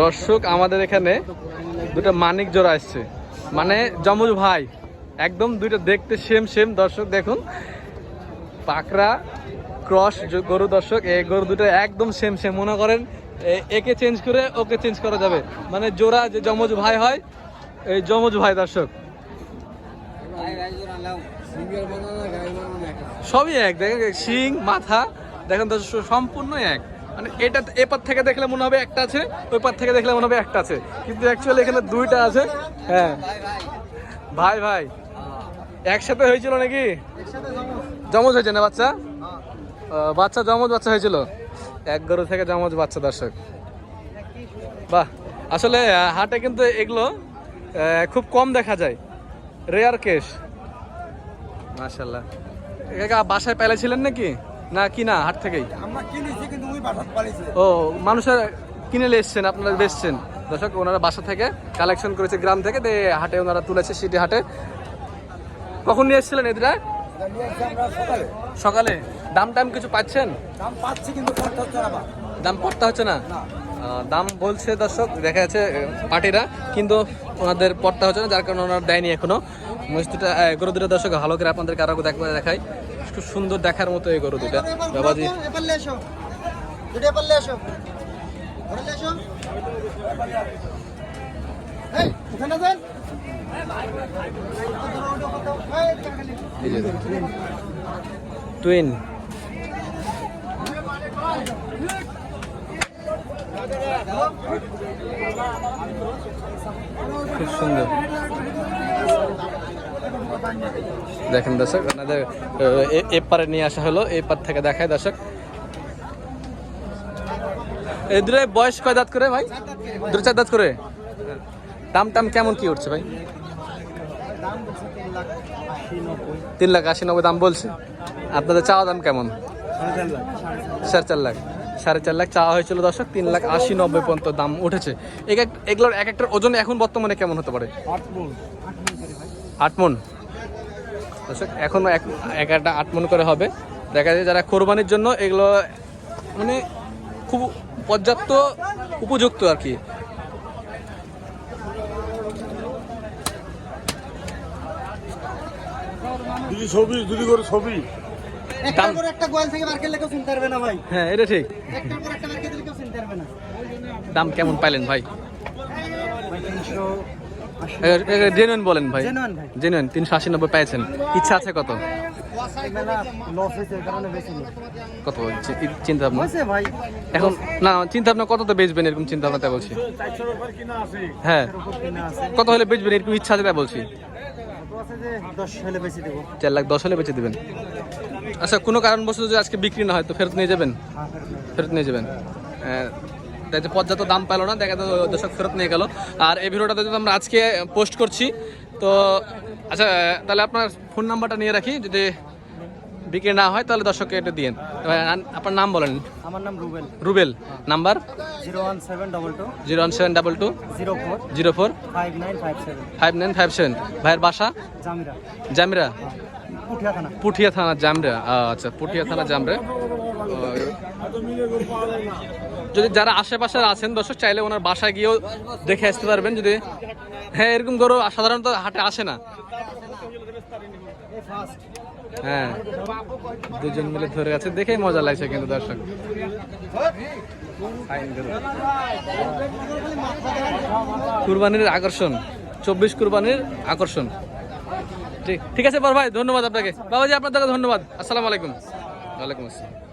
দর্শক, আমাদের এখানে দুটো মানিক জোড়া আসছে। মানে যমজ ভাই, একদম দুইটা দেখতে সেম সেম দর্শক, দেখুন, পাকড়া, ক্রস গরু দর্শক, এই গরু দুটো একদম সেম সেম মনে করেন একে চেঞ্জ করে ওকে চেঞ্জ করা যাবে। মানে জোড়া যে যমজ ভাই হয়, এই যমজ ভাই দর্শক। সবই এক, দেখেন শিং মাথা, দেখেন দর্শক, সম্পূর্ণ এক। মানে এটা এপার থেকে দেখলে মনে হবে একটা আছে, ওই পার থেকে দেখলে মনে হবে একটা আছে। কিন্তু অ্যাকচুয়ালি এখানে দুইটা আছে। হ্যাঁ। ভাই ভাই। একসাথে হয়েছিল নাকি? জমজ হয়েছে না বাচ্চা? বাচ্চা জমজ, বাচ্চা হয়েছিল? এক গরু থেকে জমজ বাচ্চা দর্শক। বাহ। আসলে হাটে কিন্তু এগুলো খুব কম দেখা যায়। রেয়ার কেস মাশাল্লাহ বাসায় পেলেছিলেন নাকি? না, কি না, হাট থেকেই? কিন্তু ও মানুষের কিনে নিয়ে এসছেন আপনারা বেচছেন। দর্শক ওনারা বাসা থেকে কালেকশন করেছে গ্রাম থেকে দিয়ে হাটে ওনারা তুলেছে সিটি হাটে। কখন নিয়ে এসেছিলেন এদিরা সকালে। দাম টাম কিছু পাচ্ছেন? দাম পাচ্ছি কিন্তু পড়তে হচ্ছে না দাম পড়তে হচ্ছে না? দাম বলছে দর্শক দেখা যাচ্ছে পার্টিরা কিন্তু ওনাদের পড়তে হচ্ছে না যার কারণে ওনারা দেয়নি এখনও। মসজিদটা গরু দুটো দর্শক ভালো করে আপনাদের কারও দেখবে দেখাই। খুব সুন্দর দেখার মতো এই গরু দুটা। বাবাজি। টুইন খুব সুন্দর। দেখেন দর্শক, আপনাদের এ- এ নিয়ে আসা হলো। এই পার থেকে দেখায় দর্শক এই দুটো বয়স কয় দাঁত করে ভাই? দুটো চার দাঁত করে? দাম টাম কেমন কি উঠছে ভাই? তিন লাখ আশি নব্বই দাম বলছে। আপনাদের চাওয়া দাম কেমন? সাড়ে চার লাখ। সাড়ে চার লাখ চাওয়া হয়েছিল দর্শক, তিন লাখ আশি নব্বই পর্যন্ত দাম উঠেছে। এক এগুলোর এক একটার ওজন এখন বর্তমানে কেমন হতে পারে? আট মন। দর্শক, এখন এক এক একটা আট মন করে হবে। দেখা যায় যারা কোরবানির জন্য এগুলো মানে খুব পর্যাপ্ত উপযুক্ত আর কি। দুটি ছবি দুটি করে ছবি। একটা করে একটা গোয়াল থেকে বার করলে কেউ পারবে না ভাই। হ্যাঁ এটা ঠিক। একটা পারবে না। দাম কেমন পাইলেন ভাই? জেনুইন বলেন ভাই। Genuine ভাই। জেনুইন তিনশো আশি নব্বই পেয়েছেন ইচ্ছা আছে কত? কত চিন্তা ভাবনা এখন না চিন্তা ভাবনা কততে বেচবেন এরকম চিন্তা ভাবনা তাই বলছি? হ্যাঁ। উপর কিনা আছে কত হলে বেচবেন এরকম ইচ্ছা আছে তাই বলছি? কত আছে যে দশ হলে বেশি দেবো চার লাখ দশ হলে বেচে দেবেন। আচ্ছা কোনো কারণবশত যদি আজকে বিক্রি না হয় তো ফেরত নিয়ে যাবেন? হ্যাঁ ফেরত নিয়ে যাবেন। আহ, তাই যে পর্যাপ্ত দাম পেল না দেখা যাচ্ছে দর্শক ফেরত নিয়ে গেল। আর এই ভিডিওটাতে যদি আমরা আজকে পোস্ট করছি। তো আচ্ছা তাহলে আপনার ফোন নাম্বারটা নিয়ে রাখি যদি বিক্রি না হয় তাহলে দর্শককে এটা দিন আপনার নাম বলেন। আমার নাম Rubel. Rubel number? Zero one seven double two. Zero one seven double two. Zero four. Zero four. Five nine five seven. Five nine five seven. ভাইয়ের বাসা? জামিরা। জামিরা। পুঠিয়া থানা। পুঠিয়া থানা জামরা। আচ্ছা পুঠিয়া থানা জামরা। যদি যারা আশেপাশে আছেন দর্শক, চাইলে ওনার বাসায় গিয়েও দেখে আসতে পারবেন। যদি হ্যাঁ এরকম গরু সাধারণত হাটে আসে না। হ্যাঁ দুজন মিলে ধরে আছে। দেখেই মজা লাগছে কিন্তু দর্শক। কুরবানির আকর্ষণ। চব্বিশ কুরবানির আকর্ষণ। ঠিক ঠিক আছে, বড় ভাই, ধন্যবাদ আপনাকে। বাবাজি, আপনার ধন্যবাদ। আসসালামু আলাইকুম। ওয়ালাইকুম আসসালাম।